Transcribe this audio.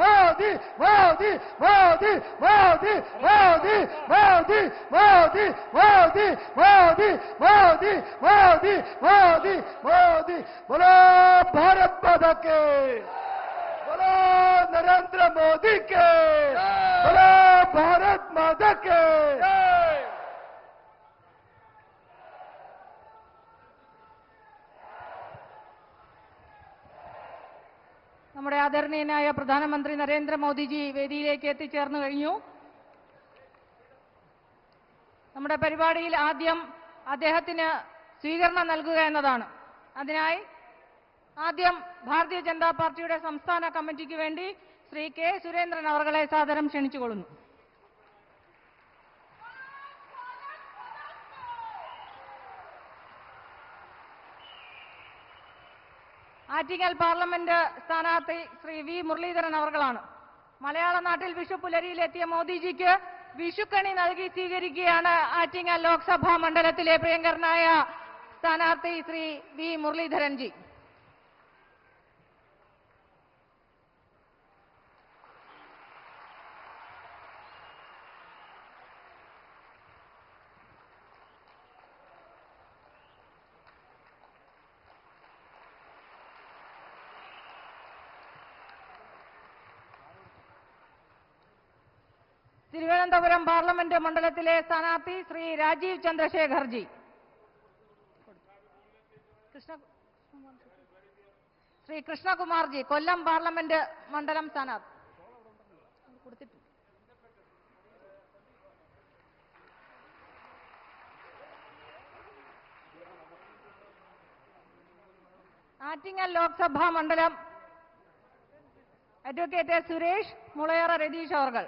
मोदी मोदी मोदी मोदी मोदी मोदी मोदी मोदी मोदी मोदी मोदी मोदी मोदी मोदी बोलो भारत माता के बोलो नरेंद्र मोदी के നമ്മുടെ ആദരണീയനായ പ്രധാനമന്ത്രി നരേന്ദ്രമോദിജി വേദിയിലേക്ക് എത്തിച്ചേർന്നു കഴിഞ്ഞു. നമ്മുടെ പരിപാടിയിൽ ആദ്യം അദ്ദേഹത്തിന് സ്വീകരണം നൽകുക എന്നതാണ്. അതിനായി ആദ്യം ഭാരതീയ ജനതാ പാർട്ടിയുടെ സംസ്ഥാന കമ്മിറ്റിക്ക് വേണ്ടി ശ്രീ കെ സുരേന്ദ്രൻ അവർകളെ സാദരം ക്ഷണിച്ചുകൊള്ളുന്നു. ആറ്റിങ്ങൽ പാർലമെന്റ് സ്ഥാനാർത്ഥി ശ്രീ വി മുരളീധരൻ അവർകളാണ്. മലയാള നാട്ടിൽ വിഷു പുലരിയിലെത്തിയ മോദിജിക്ക് വിഷുക്കണി നൽകി സ്വീകരിക്കുകയാണ് ആറ്റിങ്ങൽ ലോക്സഭാ മണ്ഡലത്തിലെ പ്രിയങ്കരനായ സ്ഥാനാർത്ഥി ശ്രീ വി മുരളീധരൻജി. തിരുവനന്തപുരം പാർലമെന്റ് മണ്ഡലത്തിലെ സ്ഥാനാർത്ഥി ശ്രീ രാജീവ് ചന്ദ്രശേഖർജി. ശ്രീ കൃഷ്ണകുമാർജി കൊല്ലം പാർലമെന്റ് മണ്ഡലം സ്ഥാനാർത്ഥി. ആറ്റിങ്ങൽ ലോക്സഭാ മണ്ഡലം അഡ്വക്കേറ്റ് സുരേഷ് മുളയറ രതീഷ് അവർകൾ.